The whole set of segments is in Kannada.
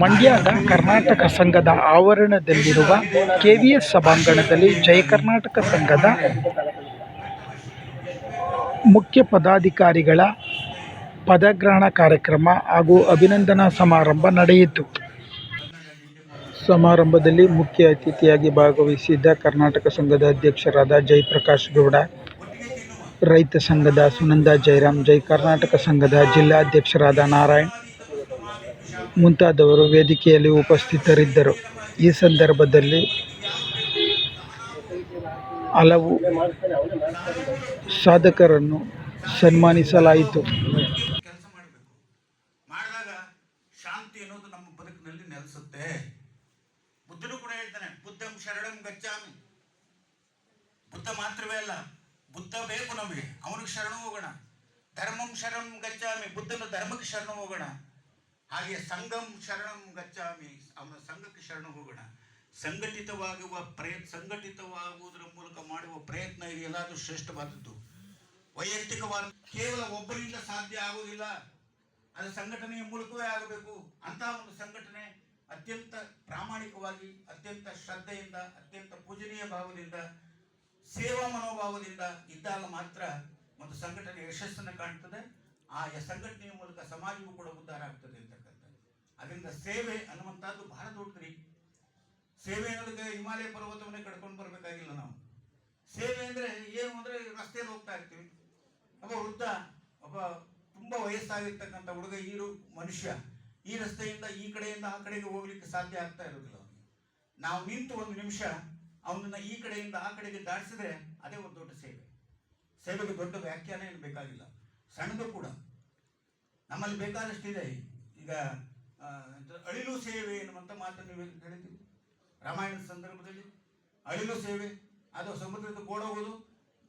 ಮಂಡ್ಯದ ಕರ್ನಾಟಕ ಸಂಘದ ಆವರಣದಲ್ಲಿರುವ ಕೆವಿಎಸ್ ಸಭಾಂಗಣದಲ್ಲಿ ಜಯ ಕರ್ನಾಟಕ ಸಂಘದ ಮುಖ್ಯ ಪದಾಧಿಕಾರಿಗಳ ಪದಗ್ರಹಣ ಕಾರ್ಯಕ್ರಮ ಹಾಗೂ ಅಭಿನಂದನಾ ಸಮಾರಂಭ ನಡೆಯಿತು. ಸಮಾರಂಭದಲ್ಲಿ ಮುಖ್ಯ ಅತಿಥಿಯಾಗಿ ಭಾಗವಹಿಸಿದ್ದ ಕರ್ನಾಟಕ ಸಂಘದ ಅಧ್ಯಕ್ಷರಾದ ಜಯಪ್ರಕಾಶ್ ಗೌಡ, ರೈತ ಸಂಘದ ಸುನಂದ ಜಯರಾಮ್ ಜೈ ಕರ್ನಾಟಕ ಸಂಘದ ಜಿಲ್ಲಾಧ್ಯಕ್ಷರಾದ ನಾರಾಯಣ್ ಮುಂತಾದವರು ವೇದಿಕೆಯಲ್ಲಿ ಉಪಸ್ಥಿತರಿದ್ದರು. ಈ ಸಂದರ್ಭದಲ್ಲಿ ಹಲವು ಸಾಧಕರನ್ನು ಸನ್ಮಾನಿಸಲಾಯಿತು. ಕೆಲಸ ಮಾಡಬೇಕು. ಮಾಡಿದಾಗ ಶಾಂತಿ ಅನ್ನೋದು ನಮ್ಮ ಬದುಕಿನಲ್ಲಿ ನೆಲೆಸುತ್ತೆ. ಬುದ್ಧನು ಕೂಡ ಹೇಳ್ತಾನೆ, ಬುದ್ಧಂ ಶರಣಂ ಗಚ್ಚಾಮಿ ಬುದ್ಧ ಮಾತ್ರವೇ ಅಲ್ಲ, ಬುದ್ಧ ಬೇಕು ನಮಗೆ, ಅವನಿಗೆ ಶರಣ ಹೋಗೋಣ. ಧರ್ಮಂ ಶರಣಂ ಗಚ್ಚಾಮಿ ಬುದ್ಧನ ಧರ್ಮಕ್ಕೆ ಶರಣ ಹೋಗೋಣ. ಹಾಗೆ ಸಂಘಂ ಶರಣಂ ಗಚ್ಚಾಮಿ, ಅವನ ಸಂಘಕ್ಕೆ ಶರಣ ಹೋಗೋಣ. ಸಂಘಟಿತವಾಗುವ ಪ್ರಯತ್ನ ಸಂಘಟಿತವಾಗುವುದರ ಮೂಲಕ ಮಾಡುವ ಪ್ರಯತ್ನ ಇದೆಯಲ್ಲ ಅದು ಶ್ರೇಷ್ಠವಾದದ್ದು. ವೈಯಕ್ತಿಕವಾದ ಕೇವಲ ಒಬ್ಬರಿಂದ ಸಾಧ್ಯ ಆಗುವುದಿಲ್ಲ. ಅದು ಸಂಘಟನೆಯ ಮೂಲಕವೇ ಆಗಬೇಕು. ಅಂತಹ ಒಂದು ಸಂಘಟನೆ ಅತ್ಯಂತ ಪ್ರಾಮಾಣಿಕವಾಗಿ, ಅತ್ಯಂತ ಶ್ರದ್ಧೆಯಿಂದ, ಅತ್ಯಂತ ಪೂಜನೀಯ ಭಾವದಿಂದ, ಸೇವಾ ಮನೋಭಾವದಿಂದ ಇದ್ದಾಗ ಮಾತ್ರ ಒಂದು ಸಂಘಟನೆ ಯಶಸ್ಸನ್ನು ಕಾಣ್ತದೆ. ಆ ಸಂಘಟನೆಯ ಮೂಲಕ ಸಮಾಜವೂ ಕೂಡ ಉದ್ಧಾರ ಆಗ್ತದೆ. ಅದರಿಂದ ಸೇವೆ ಅನ್ನುವಂಥದ್ದು ಬಹಳ ದೊಡ್ಡದ್ರಿ ಸೇವೆ ಅನ್ನೋದಕ್ಕೆ ಹಿಮಾಲಯ ಪರ್ವತವನ್ನೇ ಕಡ್ಕೊಂಡು ಬರಬೇಕಾಗಿಲ್ಲ ನಾವು. ಸೇವೆ ಅಂದರೆ ಏನು ಅಂದರೆ ರಸ್ತೆಯಲ್ಲಿ ಹೋಗ್ತಾ ಇರ್ತೀವಿ. ಒಬ್ಬ ವೃದ್ಧ, ಒಬ್ಬ ತುಂಬಾ ವಯಸ್ಸಾಗಿರ್ತಕ್ಕಂಥ ಹುಡುಗ, ಈರು ಮನುಷ್ಯ, ಈ ರಸ್ತೆಯಿಂದ, ಈ ಕಡೆಯಿಂದ, ಆ ಕಡೆಗೆ ಹೋಗ್ಲಿಕ್ಕೆ ಸಾಧ್ಯ ಆಗ್ತಾ ಇರೋದಿಲ್ಲ ಅವನಿಗೆ. ನಾವು ನಿಂತು ಒಂದು ನಿಮಿಷ ಅವನನ್ನ ಈ ಕಡೆಯಿಂದ, ಆ ಕಡೆಗೆ ದಾಟಿಸಿದ್ರೆ ಅದೇ ಒಂದು ದೊಡ್ಡ ಸೇವೆ. ಸೇವೆಗೆ ದೊಡ್ಡ ವ್ಯಾಖ್ಯಾನ ಏನು ಬೇಕಾಗಿಲ್ಲ. ಸಣ್ಣದು ಕೂಡ. ನಮ್ಮಲ್ಲಿ ಬೇಕಾದಷ್ಟಿದೆ. ಈಗ ಅಳಿಲು ಸೇವೆ ಎನ್ನುವಂಥ ಮಾತನ್ನು ಹೇಳಿದ್ದೀವಿ ರಾಮಾಯಣದ ಸಂದರ್ಭದಲ್ಲಿ ಅಳಿಲು ಸೇವೆ, ಅದು ಸಮುದ್ರದ ಓಡೋಗೋದು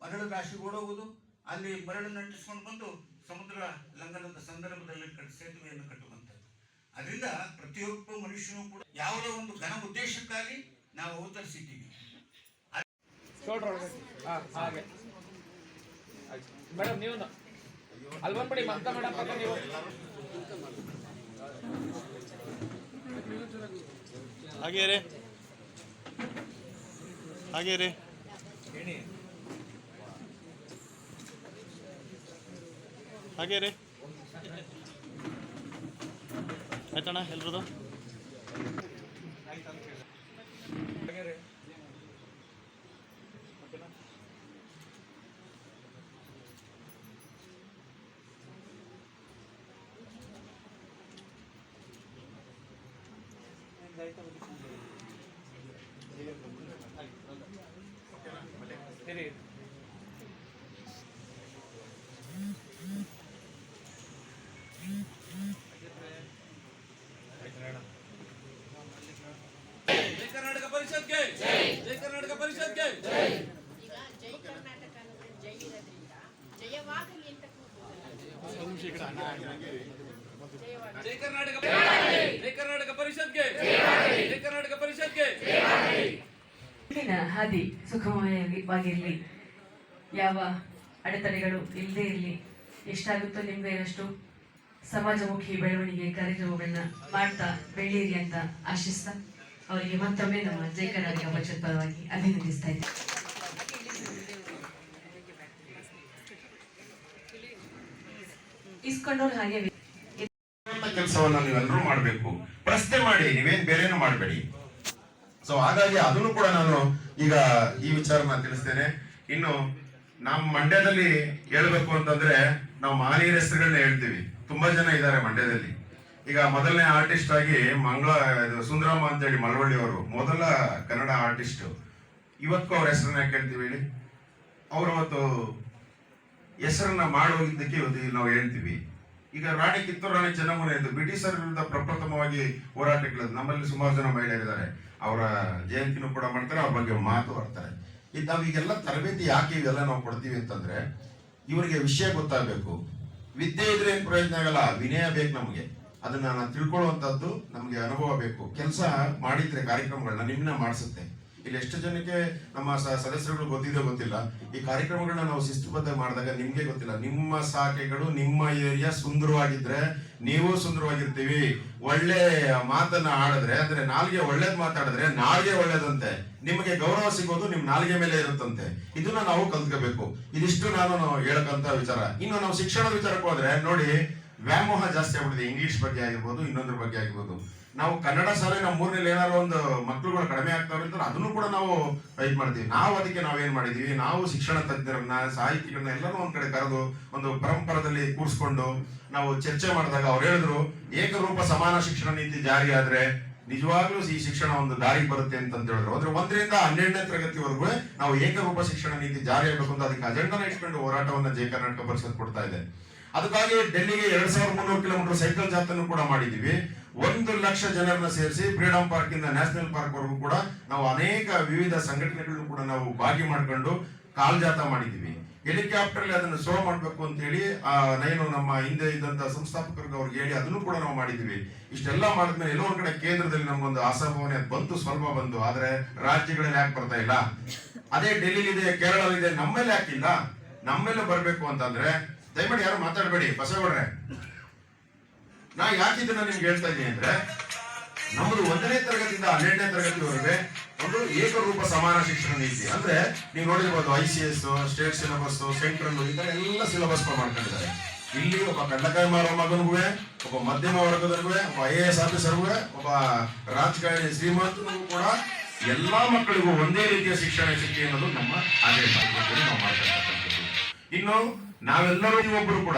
ಮರಳು ರಾಶಿ ಓಡೋಗುವುದು ಅಲ್ಲಿ ಮರಳನ್ನು ಅಂಟಿಸ್ಕೊಂಡು ಬಂದು ಸಮುದ್ರ ಲಂಘನದ ಸಂದರ್ಭದಲ್ಲಿ ಸೇತುವೆಯನ್ನು ಕಟ್ಟುವಂಥದ್ದು. ಅದರಿಂದ ಪ್ರತಿಯೊಬ್ಬ ಮನುಷ್ಯನೂ ಕೂಡ ಯಾವುದೋ ಒಂದು ಘನ ಉದ್ದೇಶಕ್ಕಾಗಿ ನಾವು ಅವತರಿಸಿದ್ದೀವಿ. ಮೇಡಮ್ ನೀವು ಅಲ್ಲಿ ಬಂದ್ಬಿಡಿ ಮೇಡಮ್ ಪಕ್ಕ ನೀವು ಹಾಗೆ ರೀ ಹಾಗೆ ರೀ ಹಾಗೆ ರೀ ಆಯ್ತಣ್ಣ ಎಲ್ರದು? ಜೈ ಕರ್ನಾಟಕ ಪರಿಷತ್ಗೆ ಜೈ ಕರ್ನಾಟಕ ಪರಿಷತ್ಗೆ ಈಗ ಜೈ ಕರ್ನಾಟಕ ಅನ್ನೋದು ಜೈ ಇರೋದ್ರಿಂದ ಜಯವಾಗಲಿ ಅಂತ ಜೈ ಜೈ ಜೈ ಮುಂದಿನ ಹಾದಿ ಸುಖಮಯವಾಗಿರಲಿ. ಯಾವ ಅಡೆತಡೆಗಳು ಇಲ್ಲದೇ ಇರಲಿ. ಎಷ್ಟಾಗುತ್ತೋ ನಿಮ್ಗೈನಷ್ಟು ಸಮಾಜಮುಖಿ ಬೆಳವಣಿಗೆ ಕಾರ್ಯಕ್ರಮಗಳನ್ನ ಮಾಡ್ತಾ ಬೆಳೀರಿ ಅಂತ ಆಶಿಸ್ತಾ ಅವರಿಗೆ ಮತ್ತೊಮ್ಮೆ ನಮ್ಮ ಜಯ ಕರ್ನಾಟಕ ಪರವಾಗಿ ಅಭಿನಂದಿಸ್ತಾ ಇದ್ದೀನಿ ಇಸ್ಕೊಂಡವ್ರು ಹಾಗೆ ಕೆಲಸವನ್ನ ನೀವೆಲ್ಲರೂ ಮಾಡಬೇಕು. ಪ್ರಶ್ನೆ ಮಾಡಿ, ನೀವೇನ್ ಬೇರೆನೂ ಮಾಡಬೇಡಿ. ಸೊ ಹಾಗಾಗಿ ಅದನ್ನು ಕೂಡ ನಾನು ಈಗ ಈ ವಿಚಾರನ ತಿಳಿಸ್ತೇನೆ. ಇನ್ನು ನಮ್ಮ ಮಂಡ್ಯದಲ್ಲಿ ಹೇಳ್ಬೇಕು ಅಂತಂದ್ರೆ ನಾವು ಮಹನೀಯರ ಹೆಸರುಗಳನ್ನ ಹೇಳ್ತೀವಿ. ತುಂಬಾ ಜನ ಇದ್ದಾರೆ ಮಂಡ್ಯದಲ್ಲಿ. ಈಗ ಮೊದಲನೇ ಆರ್ಟಿಸ್ಟ್ ಆಗಿ ಮಂಗಳ ಸುಂದರಮ್ಮ ಅಂತ ಹೇಳಿ ಮಳವಳ್ಳಿ ಅವರು, ಮೊದಲ ಕನ್ನಡ ಆರ್ಟಿಸ್ಟ್ ಇವತ್ತು ಅವ್ರ ಹೆಸರನ್ನ ಕೇಳ್ತೀವಿ ಹೇಳಿ. ಅವ್ರ ಅವತ್ತು ಹೆಸರನ್ನ ಮಾಡೋಗಿದ್ದಕ್ಕೆ ಇವತ್ತು ನಾವು ಹೇಳ್ತೀವಿ. ಈಗ ರಾಣಿ ಕಿತ್ತೂರು ರಾಣಿ ಚೆನ್ನಮ್ಮನ ಎಂದು ಬ್ರಿಟಿಷರ ವಿರುದ್ಧ ಪ್ರಪ್ರಥಮವಾಗಿ ಹೋರಾಟಗಳದ್ದು ನಮ್ಮಲ್ಲಿ ಸುಮಾರು ಜನ ಮಹಿಳೆಯರಿದ್ದಾರೆ. ಅವರ ಜಯಂತಿನೂ ಕೂಡ ಮಾಡ್ತಾರೆ, ಅವ್ರ ಬಗ್ಗೆ ಮಾತು ಬರ್ತಾರೆ ಇದು ನಾವು ಈಗೆಲ್ಲ ತರಬೇತಿ ಯಾಕೆ ಇವೆಲ್ಲ ನಾವು ಕೊಡ್ತೀವಿ ಅಂತಂದ್ರೆ, ಇವರಿಗೆ ವಿಷಯ ಗೊತ್ತಾಗಬೇಕು. ವಿದ್ಯೆ ಇದ್ರೆ ಏನು ಪ್ರಯೋಜನ ಆಗಲ್ಲ, ವಿನಯ ಬೇಕು ನಮಗೆ. ಅದನ್ನ ನಾನು ತಿಳ್ಕೊಳ್ಳುವಂತದ್ದು ನಮಗೆ ಅನುಭವ ಬೇಕು. ಕೆಲಸ ಮಾಡಿದ್ರೆ ಕಾರ್ಯಕ್ರಮಗಳನ್ನ ನಿಮ್ಮನ್ನ ಮಾಡಿಸುತ್ತೆ. ಇಲ್ಲಿ ಎಷ್ಟು ಜನಕ್ಕೆ ನಮ್ಮ ಸದಸ್ಯರುಗಳು ಗೊತ್ತಿದೆ ಗೊತ್ತಿಲ್ಲ. ಈ ಕಾರ್ಯಕ್ರಮಗಳನ್ನ ನಾವು ಶಿಸ್ತುಬದ್ಧ ಮಾಡಿದಾಗ ನಿಮ್ಗೆ ಗೊತ್ತಿಲ್ಲ. ನಿಮ್ಮ ಶಾಖೆಗಳು ನಿಮ್ಮ ಏರಿಯಾ ಸುಂದರವಾಗಿದ್ರೆ ನೀವು ಸುಂದರವಾಗಿರ್ತೀವಿ. ಒಳ್ಳೆ ಮಾತನ್ನ ಆಡಿದ್ರೆ, ಅಂದ್ರೆ ನಾಲ್ಗೆ ಒಳ್ಳೇದ್ ಮಾತಾಡಿದ್ರೆ ನಾಲ್ಗೆ ಒಳ್ಳೇದಂತೆ. ನಿಮಗೆ ಗೌರವ ಸಿಗೋದು ನಿಮ್ ನಾಲ್ಗೆ ಮೇಲೆ ಇರುತ್ತಂತೆ. ಇದನ್ನ ನಾವು ಕಲ್ತ್ಕೋಬೇಕು. ಇದಿಷ್ಟು ನಾನು ಹೇಳಕಂತ ವಿಚಾರ. ಇನ್ನು ನಾವು ಶಿಕ್ಷಣದ ವಿಚಾರಕ್ಕೆ ಹೋದ್ರೆ, ನೋಡಿ ವ್ಯಾಮೋಹ ಜಾಸ್ತಿ ಆಗ್ಬಿಟ್ಟಿದೆ. ಇಂಗ್ಲಿಷ್ ಬಗ್ಗೆ ಆಗಿರ್ಬೋದು, ಇನ್ನೊಂದ್ರ ಬಗ್ಗೆ ಆಗಿರ್ಬೋದು. ನಾವು ಕನ್ನಡ ಶಾಲೆ ನಮ್ಮ ಊರಿನಲ್ಲಿ ಏನಾದ್ರು ಒಂದು ಮಕ್ಕಳುಗಳು ಕಡಿಮೆ ಆಗ್ತಾವೆ ಅಂತ ಅದನ್ನು ಕೂಡ ನಾವು ಇದು ಮಾಡ್ತೀವಿ. ನಾವು ಅದಕ್ಕೆ ನಾವೇನ್ ಮಾಡಿದೀವಿ? ನಾವು ಶಿಕ್ಷಣ ತಜ್ಞರನ್ನ ಸಾಹಿತಿಗಳನ್ನ ಎಲ್ಲರೂ ಒಂದ್ ಕಡೆ ಕರೆದು ಒಂದು ಪರಂಪರದಲ್ಲಿ ಕೂರಿಸ್ಕೊಂಡು ನಾವು ಚರ್ಚೆ ಮಾಡಿದಾಗ ಅವ್ರು ಹೇಳಿದ್ರು, ಏಕರೂಪ ಸಮಾನ ಶಿಕ್ಷಣ ನೀತಿ ಜಾರಿ ಆದ್ರೆ ನಿಜವಾಗ್ಲೂ ಈ ಶಿಕ್ಷಣ ಒಂದು ದಾರಿ ಬರುತ್ತೆ ಅಂತ ಹೇಳಿದ್ರು. ಅಂದ್ರೆ ಒಂದರಿಂದ ಹನ್ನೆರಡನೇ ತರಗತಿವರೆಗೂ ನಾವು ಏಕರೂಪ ಶಿಕ್ಷಣ ನೀತಿ ಜಾರಿ ಆಗಬೇಕು ಅಂತ ಅದಕ್ಕೆ ಅಜೆಂಡಾನ ಇಟ್ಕೊಂಡು ಹೋರಾಟವನ್ನ ಜೆ ಕರ್ನಾಟಕ ಪರಿಷತ್ ಕೊಡ್ತಾ ಇದೆ. ಅದಕ್ಕಾಗಿ ಡೆಲ್ಲಿಗೆ ಎರಡ್ ಸಾವಿರದ ಮುನ್ನೂರು ಕಿಲೋಮೀಟರ್ ಸೈಕಲ್ ಜಾಥಾನು ಕೂಡ ಮಾಡಿದೀವಿ ಒಂದು ಲಕ್ಷ ಜನರನ್ನ ಸೇರಿಸಿ ಫ್ರೀಡಂ ಪಾರ್ಕ್ ಇಂದ ನ್ಯಾಷನಲ್ ಪಾರ್ಕ್ ವರೆಗೂ ಕೂಡ ನಾವು ಅನೇಕ ವಿವಿಧ ಸಂಘಟನೆಗಳನ್ನು ಕೂಡ ನಾವು ಭಾಗಿ ಮಾಡಿಕೊಂಡು ಕಾಲ್ ಜಾಥಾ ಮಾಡಿದೀವಿ ಹೆಲಿಕಾಪ್ಟರ್ ಅದನ್ನು ಶೋ ಮಾಡಬೇಕು ಅಂತ ಹೇಳಿ, ಆ, ನೈನು ನಮ್ಮ ಹಿಂದೆ ಇದ್ದಂತ ಸಂಸ್ಥಾಪಕರಿಗೆ ಅವ್ರಿಗೆ ಹೇಳಿ ಅದನ್ನು ಕೂಡ ನಾವು ಮಾಡಿದೀವಿ ಇಷ್ಟೆಲ್ಲ ಮಾಡಿದ್ಮೇಲೆ ಎಲ್ಲೋ ಒಂದ್ ಕಡೆ ಕೇಂದ್ರದಲ್ಲಿ ನಮ್ಗೊಂದು ಆಸಾಭಾವನೆ ಬಂತು, ಸ್ವಲ್ಪ ಬಂತು. ಆದ್ರೆ ರಾಜ್ಯಗಳಲ್ಲಿ ಯಾಕೆ ಬರ್ತಾ ಇಲ್ಲ? ಅದೇ ಡೆಲ್ಲಿಲಿದೆ ಯಾಕೆ ನಮ್ಮೇಲೆ ಯಾಕಿಲ್ಲ? ನಮ್ಮೇಲೆ ಬರಬೇಕು ಅಂತಂದ್ರೆ ದಯಮಾಡಿ ಯಾರು ಮಾತಾಡಬೇಡಿ, ಬಸವಗೌಡ್ರೆ. ನಾ ಯಾಕೆ ಇದನ್ನ ನಿಮ್ಗೆ ಹೇಳ್ತಾ ಇದ್ದೀನಿ ಅಂದ್ರೆ ನಮ್ಮದು ಒಂದನೇ ತರಗತಿಯಿಂದ ಹನ್ನೆರಡನೇ ತರಗತಿವರೆಗೆ ಒಂದು ಏಕರೂಪ ಸಮಾನ ಶಿಕ್ಷಣ ನೀತಿ. ಅಂದ್ರೆ ನೀವು ನೋಡಿರ್ಬೋದು I C S state syllabus central ಈ ತರ ಎಲ್ಲ ಸಿಲೆಬಸ್ ಮಾಡ್ಕೊಂಡಿದ್ದಾರೆ. ಇಲ್ಲಿ ಒಬ್ಬ ಕಡ್ಲಕಾಯಿ ಮಾರೋ ಮಗನಿಗೂ ಒಬ್ಬ ಮಧ್ಯಮ ವರ್ಗದವರಿಗೂ ಒಬ್ಬ ಐ ಎ ಎಸ್ ಆಫೀಸರ್ಗೂ ಒಬ್ಬ ರಾಜಕಾರಣಿ ಶ್ರೀಮಂತನಿಗೂ ಕೂಡ ಎಲ್ಲಾ ಮಕ್ಕಳಿಗೂ ಒಂದೇ ರೀತಿಯ ಶಿಕ್ಷಣ ಸಿಕ್ಕಿ ಅನ್ನೋದು ನಮ್ಮ ಆದೇಶ. ನಾವು ಇನ್ನು ನಾವೆಲ್ಲರೂ ಒಬ್ಬರು ಕೂಡ